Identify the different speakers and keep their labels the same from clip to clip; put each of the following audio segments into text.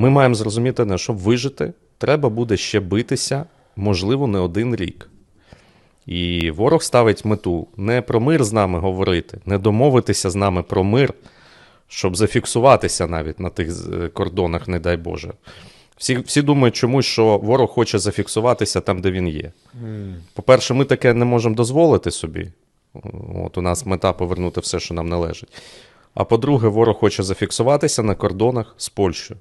Speaker 1: Ми маємо зрозуміти, не, щоб вижити, треба буде ще битися, можливо, не один рік. І ворог ставить мету не про мир з нами говорити, не домовитися з нами про мир, щоб зафіксуватися навіть на тих е, кордонах, не дай Боже. Всі, всі думають чомусь, що ворог хоче зафіксуватися там, де він є. По-перше, ми таке не можемо дозволити собі. От у нас мета повернути все, що нам належить. А по-друге, ворог хоче зафіксуватися на кордонах з Польщею.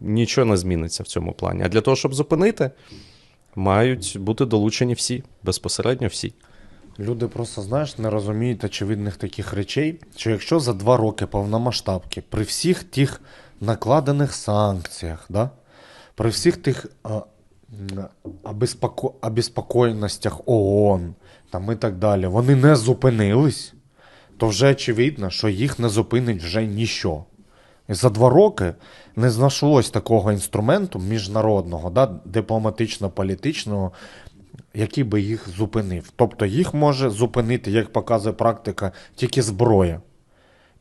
Speaker 1: Нічого не зміниться в цьому плані. А для того, щоб зупинити, мають бути долучені всі, безпосередньо всі.
Speaker 2: Люди просто, знаєш, не розуміють очевидних таких речей, що якщо за два роки повномасштабки, при всіх тих накладених санкціях, да, при всіх тих а, обеспоко... обеспокоєностях ООН там, і так далі, вони не зупинились, то вже очевидно, що їх не зупинить вже ніщо. І за два роки не знайшлось такого інструменту міжнародного, да, дипломатично-політичного, який би їх зупинив. Тобто їх може зупинити, як показує практика, тільки зброя.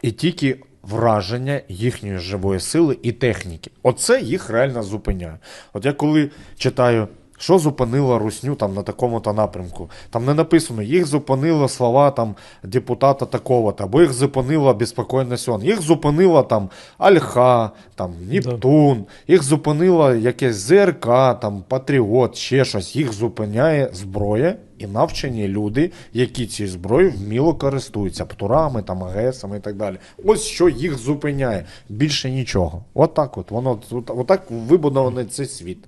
Speaker 2: І тільки враження їхньої живої сили і техніки. Оце їх реально зупиняє. От я коли читаю, що зупинило русню там на такому-то напрямку, там не написано, їх зупинило слова там депутата такого-то, або їх зупинила безпокійність ООН. Їх зупинила там Альха, там Нептун, їх зупинила якесь ЗРК, там Патріот, ще щось. Їх зупиняє зброя і навчені люди, які цією зброєю вміло користуються птурами, там, АГСами і так далі. Ось що їх зупиняє. Більше нічого. От от. Воно от, от вибудований цей світ.